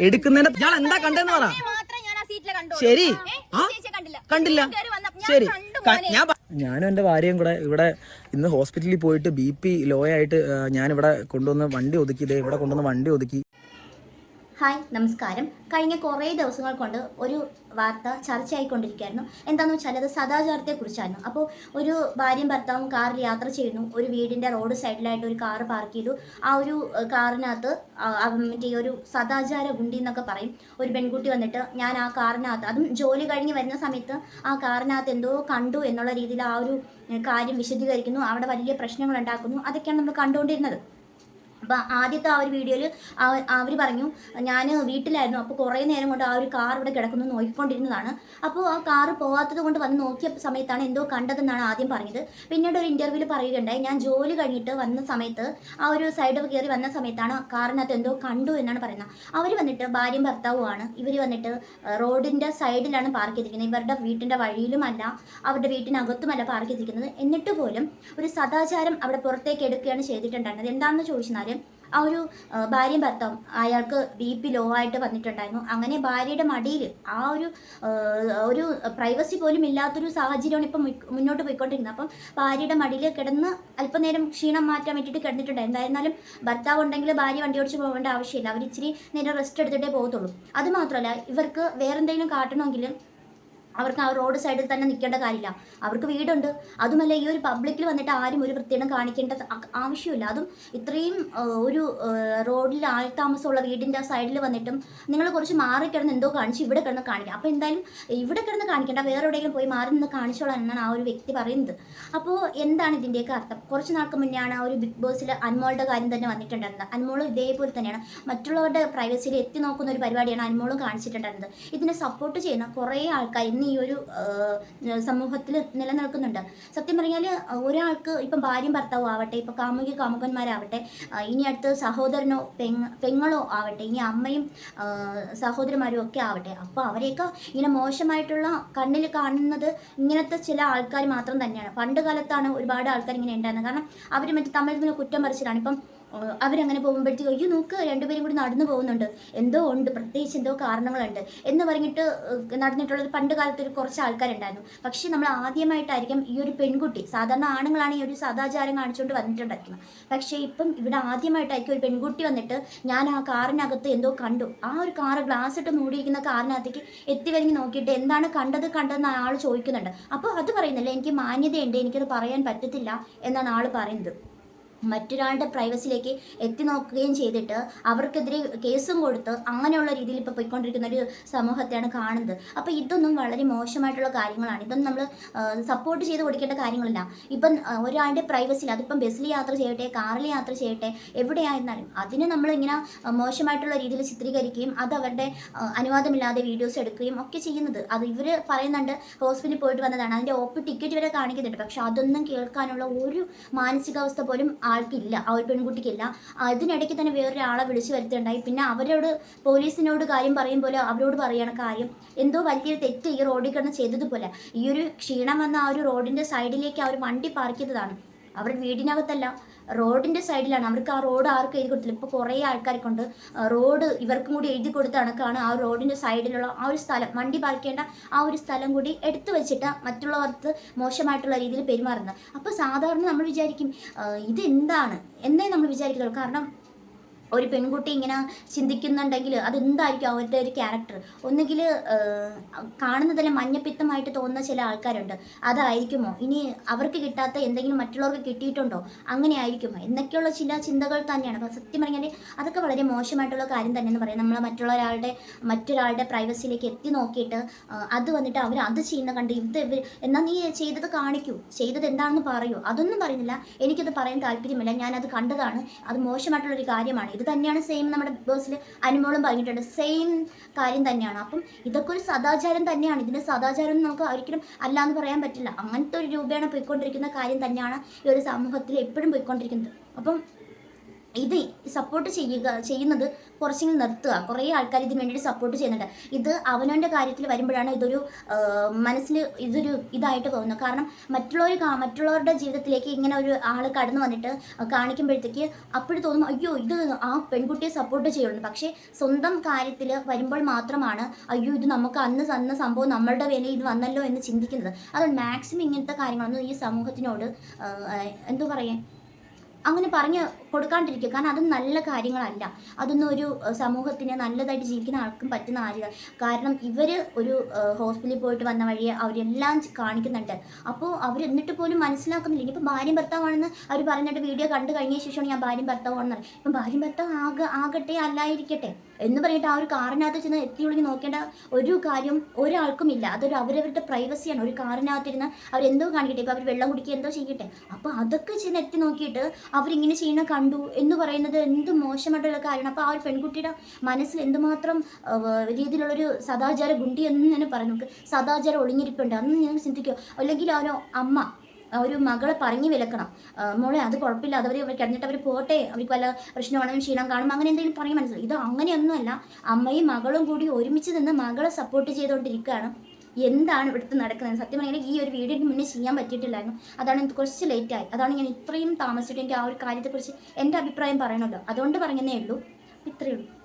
എടുക്കുന്നതിന്റെ ഇയാൾ എന്താ കണ്ടെന്ന് പറ. മാത്രം ഞാൻ ആ സീറ്റിൽ കണ്ടു. ശരി. കണ്ടില്ല. ശരി. ഞാൻ ഞാനും എന്റെ ഭാര്യയും കൂടെ ഇവിടെ ഇന്ന് ഹോസ്പിറ്റലിൽ പോയിട്ട് ബി പി ലോ ആയിട്ട് ഞാനിവിടെ ഞാൻ ഇവിടെ കൊണ്ടുവന്ന് വണ്ടി ഒതുക്കി ദേ ഇവിടെ കൊണ്ടുവന്ന് വണ്ടി ഒതുക്കി. ഹായ് നമസ്കാരം. കഴിഞ്ഞ കുറേ ദിവസങ്ങൾ കൊണ്ട് ഒരു വാർത്ത ചർച്ചയായിക്കൊണ്ടിരിക്കുകയായിരുന്നു. എന്താണെന്ന് വെച്ചാൽ അത് സദാചാരത്തെക്കുറിച്ചായിരുന്നു. അപ്പോൾ ഒരു ഭാര്യയും ഭർത്താവും കാറിൽ യാത്ര ചെയ്യുന്നു. ഒരു വീടിന്റെ റോഡ് സൈഡിലായിട്ട് ഒരു കാറ് പാർക്ക് ചെയ്തു. ആ ഒരു കാറിനകത്ത് മറ്റേ ഒരു സദാചാര ഗുണ്ടി എന്നൊക്കെ പറയും. ഒരു പെൺകുട്ടി വന്നിട്ട് ഞാൻ ആ കാറിനകത്ത് അതും ജോലി കഴിഞ്ഞ് വരുന്ന സമയത്ത് ആ കാറിനകത്ത് എന്തോ കണ്ടു എന്നുള്ള രീതിയിൽ ആ ഒരു കാര്യം വിശദീകരിക്കുന്നു. അവിടെ വലിയ പ്രശ്നങ്ങൾ ഉണ്ടാക്കുന്നു. അതൊക്കെയാണ് നമ്മൾ കണ്ടുകൊണ്ടിരുന്നത്. അപ്പോൾ ആദ്യത്തെ ആ ഒരു വീഡിയോയിൽ അവർ പറഞ്ഞു ഞാൻ വീട്ടിലായിരുന്നു അപ്പോൾ കുറേ നേരം കൊണ്ട് ആ ഒരു കാർ ഇവിടെ കിടക്കുന്നു നോക്കിക്കൊണ്ടിരുന്നതാണ്. അപ്പോൾ ആ കാർ പോകാത്തത് കൊണ്ട് വന്ന് നോക്കിയ സമയത്താണ് എന്തോ കണ്ടതെന്നാണ് ആദ്യം പറഞ്ഞത്. പിന്നീട് ഒരു ഇന്റർവ്യൂവിൽ പറയുകയുണ്ടായി ഞാൻ ജോലി കഴിഞ്ഞിട്ട് വന്ന സമയത്ത് ആ ഒരു സൈഡ് കയറി വന്ന സമയത്താണ് കാറിനകത്ത് എന്തോ കണ്ടു എന്നാണ് പറയുന്നത്. അവർ വന്നിട്ട് ഭാര്യയും ഭർത്താവുമാണ് ഇവർ വന്നിട്ട് റോഡിന്റെ സൈഡിലാണ് പാർക്ക് ചെയ്തിരിക്കുന്നത്. ഇവരുടെ വീട്ടിന്റെ വഴിയിലുമല്ല അവരുടെ വീട്ടിനകത്തുമല്ല പാർക്ക് ചെയ്തിരിക്കുന്നത്. എന്നിട്ട് പോലും ഒരു സദാചാരം അവിടെ പുറത്തേക്ക് എടുക്കുകയാണ് ചെയ്തിട്ടുണ്ടായിരുന്നത്. എന്താണെന്ന് ചോദിച്ചാൽ ആ ഒരു ഭാര്യയും ഭർത്താവും അയാൾക്ക് ബി പി ലോ ആയിട്ട് വന്നിട്ടുണ്ടായിരുന്നു. അങ്ങനെ ഭാര്യയുടെ മടിയിൽ ആ ഒരു ഒരു പ്രൈവസി പോലും ഇല്ലാത്തൊരു സാഹചര്യമാണ് ഇപ്പം മുന്നോട്ട് പോയിക്കൊണ്ടിരുന്നത്. അപ്പം ഭാര്യയുടെ മടിയിൽ കിടന്ന് അല്പനേരം ക്ഷീണം മാറ്റാൻ വേണ്ടിയിട്ട് കിടന്നിട്ടുണ്ട്. എന്തായിരുന്നാലും ഭർത്താവ് ഉണ്ടെങ്കിൽ ഭാര്യ വണ്ടി ഓടിച്ച് പോകേണ്ട ആവശ്യമില്ല. അവർ ഇച്ചിരി നേരം റെസ്റ്റ് എടുത്തിട്ടേ പോകത്തുള്ളൂ. അതുമാത്രമല്ല ഇവർക്ക് വേറെന്തെങ്കിലും കാട്ടണമെങ്കിൽ അവർക്ക് ആ റോഡ് സൈഡിൽ തന്നെ നിൽക്കേണ്ട കാര്യമില്ല. അവർക്ക് വീടുണ്ട്. അതുമല്ല ഈ ഒരു പബ്ലിക്കിൽ വന്നിട്ട് ആരും ഒരു വൃത്തിയിടം കാണിക്കേണ്ട ആവശ്യമില്ല. അതും ഇത്രയും ഒരു റോഡിൽ ആൾ താമസമുള്ള വീടിന്റെ സൈഡിൽ വന്നിട്ടും നിങ്ങൾ കുറച്ച് മാറി കിടന്ന് എന്തോ കാണിച്ച് ഇവിടെ കിടന്ന് കാണിക്കുക അപ്പോൾ എന്തായാലും ഇവിടെ കിടന്ന് കാണിക്കേണ്ട. വേറെ എവിടെയെങ്കിലും പോയി മാറി നിന്ന് കാണിച്ചോളാം എന്നാണ് ആ ഒരു വ്യക്തി പറയുന്നത്. അപ്പോൾ എന്താണ് ഇതിന്റെയൊക്കെ അർത്ഥം? കുറച്ച് നാൾക്ക് മുന്നെയാണ് ആ ഒരു ബിഗ് ബോസിൽ അൻമോളുടെ കാര്യം തന്നെ വന്നിട്ടുണ്ടായിരുന്നത്. അൻമോൾ ഇതേപോലെ തന്നെയാണ്. മറ്റുള്ളവരുടെ പ്രൈവസിയിൽ എത്തി നോക്കുന്ന ഒരു പരിപാടിയാണ് അൻമോളും കാണിച്ചിട്ടുണ്ടായിരുന്നത്. ഇതിനെ സപ്പോർട്ട് ചെയ്യുന്ന കുറേ ആൾക്കാർ ഇന്ന് ഈ ഒരു സമൂഹത്തിൽ നിലനിൽക്കുന്നുണ്ട്. സത്യം പറഞ്ഞാൽ ഒരാൾക്ക് ഇപ്പം ഭാര്യയും ഭർത്താവും ആവട്ടെ ഇപ്പം കാമുകി കാമുകന്മാരാവട്ടെ ഇനി അടുത്ത് സഹോദരനോ പെങ്ങ പെങ്ങളോ ആവട്ടെ ഇനി അമ്മയും സഹോദരന്മാരും ഒക്കെ ആവട്ടെ അപ്പോൾ അവരെയൊക്കെ ഇങ്ങനെ മോശമായിട്ടുള്ള കണ്ണിൽ കാണുന്നത് ഇങ്ങനത്തെ ചില ആൾക്കാർ മാത്രം തന്നെയാണ്. പണ്ട് കാലത്താണ് ഒരുപാട് ആൾക്കാർ ഇങ്ങനെ ഉണ്ടായിരുന്നത്. കാരണം അവർ മറ്റേ തമ്മിൽ കുറ്റം പറിച്ചിട്ടാണ് ഇപ്പം അവരങ്ങനെ പോകുമ്പോഴത്തേക്കും അയ്യോ നോക്ക് രണ്ടുപേരും കൂടി നടന്നു പോകുന്നുണ്ട്. എന്തോ ഉണ്ട് പ്രത്യേകിച്ച് എന്തോ കാരണങ്ങളുണ്ട് എന്ന് പറഞ്ഞിട്ട് നടന്നിട്ടുള്ളത് പണ്ട് കാലത്ത് ഒരു കുറച്ച് ആൾക്കാരുണ്ടായിരുന്നു. പക്ഷേ നമ്മൾ ആദ്യമായിട്ടായിരിക്കും ഈ ഒരു പെൺകുട്ടി സാധാരണ ആണുങ്ങളാണ് ഈ ഒരു സദാചാരം കാണിച്ചുകൊണ്ട് വന്നിട്ടുണ്ടായിരിക്കുന്നത്. പക്ഷേ ഇപ്പം ഇവിടെ ആദ്യമായിട്ടായിരിക്കും ഒരു പെൺകുട്ടി വന്നിട്ട് ഞാൻ ആ കാറിനകത്ത് എന്തോ കണ്ടു. ആ ഒരു കാറ് ഗ്ലാസ് ഇട്ട് മൂടിയിരിക്കുന്ന കാറിനകത്തേക്ക് എത്തി വരിഞ്ഞ് നോക്കിയിട്ട് എന്താണ് കണ്ടത് കണ്ടതെന്ന് ആൾ ചോദിക്കുന്നുണ്ട്. അപ്പോൾ അത് പറയുന്നില്ല എനിക്ക് മാന്യതയുണ്ട് എനിക്കത് പറയാൻ പറ്റത്തില്ല എന്നാണ് ആൾ പറയുന്നത്. മറ്റൊരാളുടെ പ്രൈവസിയിലേക്ക് എത്തി നോക്കുകയും ചെയ്തിട്ട് അവർക്കെതിരെ കേസും കൊടുത്ത് അങ്ങനെയുള്ള രീതിയിൽ ഇപ്പോൾ പോയിക്കൊണ്ടിരിക്കുന്ന ഒരു സമൂഹത്തെയാണ് കാണുന്നത്. അപ്പോൾ ഇതൊന്നും വളരെ മോശമായിട്ടുള്ള കാര്യങ്ങളാണ്. ഇതൊന്നും നമ്മൾ സപ്പോർട്ട് ചെയ്ത് കൊടുക്കേണ്ട കാര്യങ്ങളല്ല. ഇപ്പം ഒരാളുടെ പ്രൈവസിയിൽ അതിപ്പം ബസ്സിൽ യാത്ര ചെയ്യട്ടെ കാറിൽ യാത്ര ചെയ്യട്ടെ എവിടെയായിരുന്നാലും അതിനെ നമ്മൾ ഇങ്ങനെ മോശമായിട്ടുള്ള രീതിയിൽ ചിത്രീകരിക്കുകയും അത് അവരുടെ അനുവാദമില്ലാതെ വീഡിയോസ് എടുക്കുകയും ഒക്കെ ചെയ്യുന്നത്. അത് ഇവർ പറയുന്നുണ്ട് ഹോസ്പിറ്റലിൽ പോയിട്ട് വന്നതാണ്. അതിന്റെ ഓപ്പ് ടിക്കറ്റ് വരെ കാണിക്കുന്നുണ്ട്. പക്ഷേ അതൊന്നും കേൾക്കാനുള്ള ഒരു മാനസികാവസ്ഥ പോലും ആൾക്കില്ല ആ ഒരു പെൺകുട്ടിക്കില്ല. അതിനിടയ്ക്ക് തന്നെ വേറൊരാളെ വിളിച്ചു വരുത്തുണ്ടായി പിന്നെ അവരോട് പോലീസിനോട് കാര്യം പറയും പോലെ അവരോട് പറയണ കാര്യം. എന്തോ വലിയൊരു തെറ്റ് ഈ റോഡിൽ കിടന്ന് ചെയ്തതുപോലെ. ഈ ഒരു ക്ഷീണം വന്ന ആ ഒരു റോഡിന്റെ സൈഡിലേക്ക് ആ ഒരു വണ്ടി പാർക്ക് ചെയ്തതാണ്. അവർ വീടിനകത്തല്ല. റോഡിന്റെ സൈഡിലാണ്. അവർക്ക് ആ റോഡ് ആർക്കും എഴുതി കൊടുത്തില്ല. ഇപ്പോൾ കുറേ ആൾക്കാരെ കൊണ്ട് റോഡ് ഇവർക്കും കൂടി എഴുതി കൊടുത്ത കണക്കാണ് ആ റോഡിന്റെ സൈഡിലുള്ള ആ ഒരു സ്ഥലം. വണ്ടി പാർക്ക് ചെയ്യേണ്ട ആ ഒരു സ്ഥലം കൂടി എടുത്തു വെച്ചിട്ട് മറ്റുള്ളവർക്ക് മോശമായിട്ടുള്ള രീതിയിൽ പെരുമാറുന്നത്. അപ്പോൾ സാധാരണ നമ്മൾ വിചാരിക്കും ഇത് ഇതെന്താണ് എന്നേ നമ്മൾ വിചാരിക്കുന്നുള്ളൂ കാരണം ഒരു പെൺകുട്ടി ഇങ്ങനെ ചിന്തിക്കുന്നുണ്ടെങ്കിൽ അതെന്തായിരിക്കും അവരുടെ ഒരു ക്യാരക്ടർ ഒന്നുകിൽ കാണുന്നതെല്ലാം മഞ്ഞപ്പിത്തമായിട്ട് തോന്നുന്ന ചില ആൾക്കാരുണ്ട്. അതായിരിക്കുമോ? ഇനി അവർക്ക് കിട്ടാത്ത എന്തെങ്കിലും മറ്റുള്ളവർക്ക് കിട്ടിയിട്ടുണ്ടോ? അങ്ങനെ ആയിരിക്കുമോ എന്നൊക്കെയുള്ള ചില ചിന്തകൾ തന്നെയാണ്. അപ്പോൾ സത്യം പറഞ്ഞാൽ അതൊക്കെ വളരെ മോശമായിട്ടുള്ള കാര്യം തന്നെയെന്ന് പറയാം. നമ്മൾ മറ്റുള്ള ഒരാളുടെ മറ്റൊരാളുടെ പ്രൈവസിയിലേക്ക് എത്തി നോക്കിയിട്ട് അത് വന്നിട്ട് അവർ അത് ചെയ്യുന്ന കണ്ട് ഇത് എന്നാൽ നീ ചെയ്തത് കാണിക്കൂ. ചെയ്തത് എന്താണെന്ന് പറയൂ. അതൊന്നും പറയുന്നില്ല. എനിക്കത് പറയാൻ താല്പര്യമില്ല. ഞാനത് കണ്ടതാണ്. അത് മോശമായിട്ടുള്ളൊരു കാര്യമാണ്. ഇത് തന്നെയാണ് സെയിം നമ്മുടെ ബിഗ് ബോസിൽ അനുമോളും പറഞ്ഞിട്ടുണ്ട്. സെയിം കാര്യം തന്നെയാണ്. അപ്പം ഇതൊക്കെ ഒരു സദാചാരം തന്നെയാണ്. ഇതിന്റെ സദാചാരം നമുക്ക് ഒരിക്കലും അല്ല എന്ന് പറയാൻ പറ്റില്ല. അങ്ങനത്തെ ഒരു രൂപയാണ് പോയിക്കൊണ്ടിരിക്കുന്ന കാര്യം തന്നെയാണ് ഈ ഒരു സമൂഹത്തിൽ എപ്പോഴും പോയിക്കൊണ്ടിരിക്കുന്നത്. അപ്പം ഇത് സപ്പോർട്ട് ചെയ്യുക ചെയ്യുന്നത് കുറച്ചെങ്കിലും നിർത്തുക. കുറേ ആൾക്കാർ ഇതിന് വേണ്ടിയിട്ട് സപ്പോർട്ട് ചെയ്യുന്നുണ്ട്. ഇത് അവനവന്റെ കാര്യത്തിൽ വരുമ്പോഴാണ് ഇതൊരു മനസ്സിൽ ഇതൊരു ഇതായിട്ട് തോന്നുന്നത്. കാരണം മറ്റുള്ളവർ മറ്റുള്ളവരുടെ ജീവിതത്തിലേക്ക് ഇങ്ങനെ ഒരു ആൾ കടന്നു വന്നിട്ട് കാണിക്കുമ്പോഴത്തേക്ക് അപ്പോഴും തോന്നും അയ്യോ ഇത് ആ പെൺകുട്ടിയെ സപ്പോർട്ട് ചെയ്യുള്ളൂ പക്ഷേ സ്വന്തം കാര്യത്തിൽ വരുമ്പോൾ മാത്രമാണ് അയ്യോ ഇത് നമുക്ക് അന്ന് തന്ന സംഭവം നമ്മളുടെ വില ഇത് വന്നല്ലോ എന്ന് ചിന്തിക്കുന്നത്. അതുകൊണ്ട് മാക്സിമം ഇങ്ങനത്തെ കാര്യങ്ങളൊന്നും ഈ സമൂഹത്തിനോട് എന്തു എന്തോ പറയാ അങ്ങനെ പറഞ്ഞ് കൊടുക്കാണ്ടിരിക്കുക. കാരണം അത് നല്ല കാര്യങ്ങളല്ല. അതൊന്നും ഒരു സമൂഹത്തിന് നല്ലതായിട്ട് ജീവിക്കുന്ന ആൾക്കും പറ്റുന്ന കാര്യങ്ങൾ കാരണം ഇവർ ഒരു ഹോസ്പിറ്റലിൽ പോയിട്ട് വന്ന വഴി അവരെല്ലാം കാണിക്കുന്നുണ്ട്. അപ്പോൾ അവർ എന്നിട്ട് പോലും മനസ്സിലാക്കുന്നില്ല. ഇനിയിപ്പോൾ ഭാര്യയും ഭർത്താവാണെന്ന് അവർ പറഞ്ഞിട്ട് വീഡിയോ കണ്ടു കഴിഞ്ഞ ശേഷമാണ് ഞാൻ ഭാര്യയും ഭർത്താവാണെന്ന് പറയും ഇപ്പം ഭാര്യയും ഭർത്താവ് ആക ആകട്ടെ അല്ലായിരിക്കട്ടെ എന്ന് പറഞ്ഞിട്ട് ആ ഒരു കാറിനകത്ത് ചെന്ന് എത്തിയൊളിഞ്ഞ് നോക്കേണ്ട ഒരു കാര്യം ഒരാൾക്കും ഇല്ല അതൊരു അവരവരുടെ പ്രൈവസിയാണ്. ഒരു കാറിനകത്തിരുന്ന് അവരെന്തോ കാണിക്കട്ടെ? ഇപ്പോൾ അവർ വെള്ളം കുടിക്കുക എന്തോ ചെയ്യട്ടെ? അപ്പോൾ അതൊക്കെ ചെന്ന് എത്തി നോക്കിയിട്ട് അവരിങ്ങനെ ചെയ്യണ കണ്ടു എന്ന് പറയുന്നത് എന്ത് മോശമായിട്ടുള്ള കാര്യമാണ് അപ്പോൾ ആ ഒരു പെൺകുട്ടിയുടെ മനസ്സിൽ എന്തുമാത്രം രീതിയിലുള്ളൊരു സദാചാര ഗുണ്ടി എന്ന് ഞാൻ പറഞ്ഞു നമുക്ക് സദാചാരം ഒളിഞ്ഞിരിപ്പുണ്ട്. അന്ന് ഞാൻ ചിന്തിക്കുക അല്ലെങ്കിൽ അവനോ അമ്മ ഒരു മകളെ പറഞ്ഞു വിലക്കണം. മോളെ അത് കുഴപ്പമില്ല. അതവർ കിടന്നിട്ട് അവർ പോട്ടെ. അവർക്ക് വല്ല പ്രശ്നമാണെങ്കിലും ക്ഷീണം കാണും. അങ്ങനെ എന്തെങ്കിലും പറയും മനസ്സിലായി. ഇത് അങ്ങനെയൊന്നുമല്ല. അമ്മയും മകളും കൂടി ഒരുമിച്ച് നിന്ന് മകളെ സപ്പോർട്ട് ചെയ്തുകൊണ്ടിരിക്കുകയാണ്. എന്താണ് ഇവിടുത്തെ നടക്കുന്നത്? സത്യം പറഞ്ഞാൽ ഈ ഒരു വീഡിയോയ്ക്ക് മുന്നേ ചെയ്യാൻ പറ്റിയിട്ടില്ലായിരുന്നു. അതാണ് എനിക്ക് കുറച്ച് ആയി. അതാണ് ഞാൻ ഇത്രയും താമസിച്ചിട്ട് എനിക്ക് ആ ഒരു കാര്യത്തെക്കുറിച്ച് എന്റെ അഭിപ്രായം പറയണമല്ലോ. അതുകൊണ്ട് പറയുന്നേ ഉള്ളൂ. ഇത്രയേ ഉള്ളൂ.